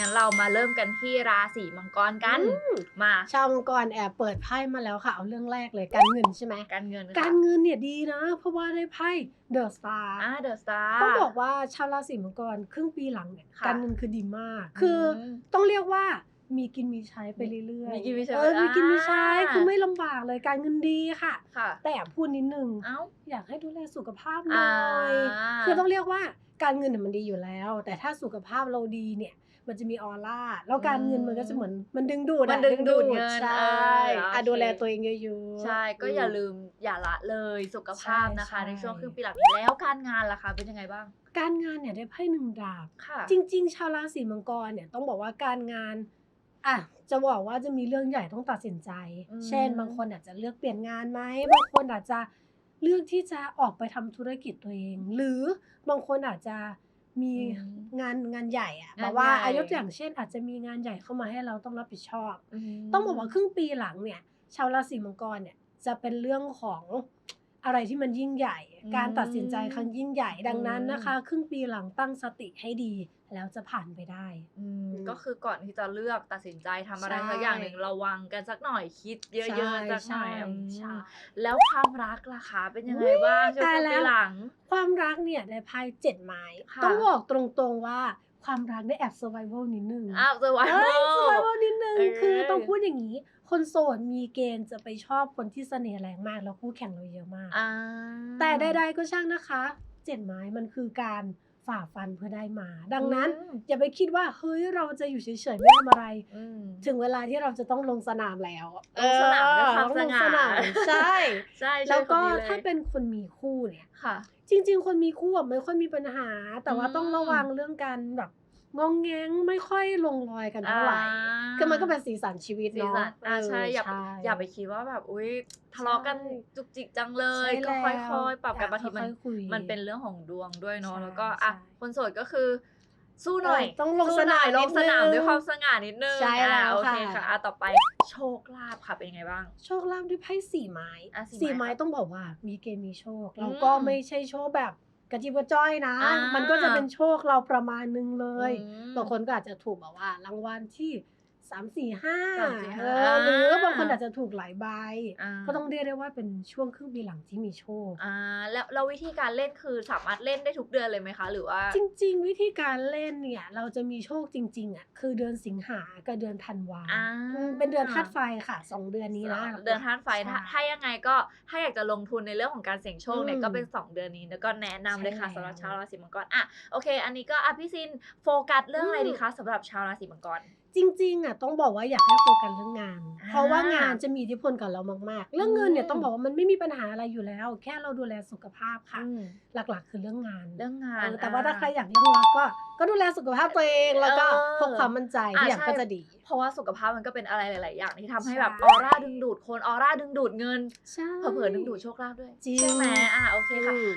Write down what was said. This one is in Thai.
งั้นเรามาเริ่มกันที่ราศีมังกรกัน มาชาวมังกรแอบเปิดไพ่มาแล้วค่ะ เอาเรื่องแรกเลยการเงินใช่ไหมการเงินค่ะการเงินเนี่ยดีนะ เพราะว่าได้ไพ่เดอะสตาร์อ่าเดอะสตาร์ต้องบอกว่าชาวราศีมังกรครึ่งปีหลังเนี่ยค่ะการเงินคือดีมาก คืออมต้องเรียกว่า มีกินมีใช้ไปเรื่อยๆมีกินมีใช้เออมีกินมีใช้อ่าคือไม่ลำบากเลยการเงินดีค่ะ ค่ะ แต่พูดนิดนึงเอ้า อยากให้ดูแลสุขภาพหน่อยอ่า คือต้องเรียกว่าการเงินเนี่ยมันดีอยู่แล้ว แต่ถ้าสุขภาพเราดีเนี่ย มันจะมีออร่าแล้วการเงินมันก็จะเหมือนมันดึงดูดอะมันดึงดูดเงินใช่เออโออะเค ดูแลตัวเองเยอะๆ ใช่ก็อย่าลืมอย่าละเลยสุขภาพนะคะ ใช่ ในช่วงครึ่งปีหลังนี้แล้วการงานล่ะคะเป็นยังไงบ้างการงานเนี่ยได้ไพ่หนึ่งดาบ ค่ะ จริงๆ ชาวราศีมังกรเนี่ยต้องบอกว่าการงาน อะจะบอกว่าจะมีเรื่องใหญ่ต้องตัดสินใจ อืม เช่น บางคนอาจจะเลือกเปลี่ยนงานไหมบางคนอาจจะเลือกที่จะออกไปทำธุรกิจตัวเอง หรือบางคนอาจจะมีอืม งานงานใหญ่อะงานแบบว่าใหญ่ อายกตัวอย่างเช่น อาจจะมีงานใหญ่เข้ามาให้เราต้องรับผิดชอบมต้องบอกว่าครึ่งปีหลังเนี่ย ชาวราศีมังกรเนี่ยจะเป็นเรื่องของ อะไรที่มันยิ่งใหญ่อืมการตัดสินใจครั้งยิ่งใหญ่ ดังนั้นอืมนะคะ ครึ่งปีหลังตั้งสติให้ดีแล้วจะผ่านไปได้อืมอืมก็คือก่อนที่จะเลือกตัดสินใจทำอะไรใช่สักอย่างหนึ่งระวังกันสักหน่อยคิดเยอะๆสักหน่อยอืมใช่แล้วความรักล่ะคะเป็นยังไงอุ๊ยบ้างช่วงตายครึ่งแล้ปีวหลัง ความรักเนี่ยได้ไพ่เจ็ดไม้ค่ะต้องบอกตรงๆว่า ความรักได้แอบ survival นิดนึงอ้าวเจอวันเอ้ย survival นิดนึงเออคือต้องพูดอย่างนี้ คนโสดมีเกณฑ์จะไปชอบคนที่เสน่ห์แรงมาก แล้วคู่แข่งเราเยอะมากอ่าแต่ใดๆก็ช่างนะคะ เจ็ดไม้มันคือการฝ่าฟันเพื่อได้มา ดังนั้นอืมอย่าไปคิดว่าเฮ้ยเราจะอยู่เฉยๆไม่ทำอะไรอืมถึงเวลาที่เราจะต้องลงสนามแล้วลงสนาม ด้วยความเออสง่าต้องลงสนามใช่ใช่แล้วก็ใช่คนนี้ยถ้าเป็นคนมีคู่เนี่ยค่ะ จริง ๆ คนมีคู่อะไม่ค่อยมีปัญหา แต่ว่าอืมต้องระวังเรื่องการแบบงองแงงไม่ค่อยลงรอยกันเท่าไหร่อ่าคือมันก็เป็นสีสันชีวิตสีเนาะสันอ่าเใช่อย่าใช่อย่าไปคิดว่าแบบอุ้ยทะเลาะกันใช่จุกจิกจังเลยใช่ก็แล้วค่อยๆปรับกันอยากบางทีมันค่อยๆคุยมันเป็นเรื่องของดวงด้วยเนาะใช่แล้วก็อะใช่คนโสดก็คือ สู้หน่อยเออต้องลงสู้สนามหอยลงสนามนิดนึงด้วยความสง่านิดนึงใช่แล้วอะโอเคค่ะค่ะอะต่อไปโชคลาภค่ะเป็นยังไงบ้าง โชคลาภด้วยไพ่สี่ไม้อะสี่สี่ไม้ไม้ค่ะต้องบอกว่า มีเกณฑ์มีโชคอืมแล้วก็ไม่ใช่โชคแบบกระจิบกระจ้อยนะอ่ามัมันก็จะเป็นโชคเราประมาณนึงเลยอืมบางคนก็อาจจะถูกแบบว่า รางวัลที่ สามสี่ห้าสามสี่ห้าเออหรือบางคนอาจจะถูกหลายใบอ่าก็ต้องเรียกได้ว่าเป็นช่วงครึ่งปีหลังที่มีโชค อ่าแล้วแล้ววิธีการเล่นคือสามารถเล่นได้ทุกเดือนเลยไหมคะ หรือว่า จริง ๆ วิธีการเล่นเนี่ยเราจะมีโชคจริงๆอะคือเดือนสิงหากับเดือนธันวาอ่า อืมเป็นเดือนธาตุไฟค่ะสองเดือนนี้นะ เดือนธาตุไฟถ้าใช่ถ้ายังไงก็ถ้าอยากจะลงทุนในเรื่องของการเสี่ยงโชคเนี่ยอืมก็เป็น 2 เดือนนี้แล้วก็แนะนำเลยค่ะใช่สำหรับแล้วชาวราศีมังกรอะโอเค อันนี้ก็อะพี่ซินโฟกัสเรื่องอะไรอืม ดีคะสำหรับชาวราศีมังกรจริงๆอะต้องบอกว่าอยากให้โฟกัสเรื่องงานอ่าเพราะว่างานจะมีอิทธิพลกับเรามาก ๆ เรื่องเงินเนี่ยอืมต้องบอกว่ามันไม่มีปัญหาอะไรอยู่แล้ว แค่เราดูแลสุขภาพค่ะ อืมหลักๆ คือเรื่องงานเรื่องงาเอน อแต่ว่าถ้าใครอยากเลี้ยงรักก็ก็ดูแลสุขภาพตัวเองแล้วก็เออพกความมั่นใจอะที่อย่างใช่ ก็จะดี เพราะว่าสุขภาพมันก็เป็นอะไรหลาย ๆ อย่างที่ทำให้แบบใช่ ออร่าดึงดูดคนออร่าดึงดูดเงินใช่ เผลอๆดึงดูดโชคลาภด้วยจริง ใช่ไหมอะโอเคค่ะ อืม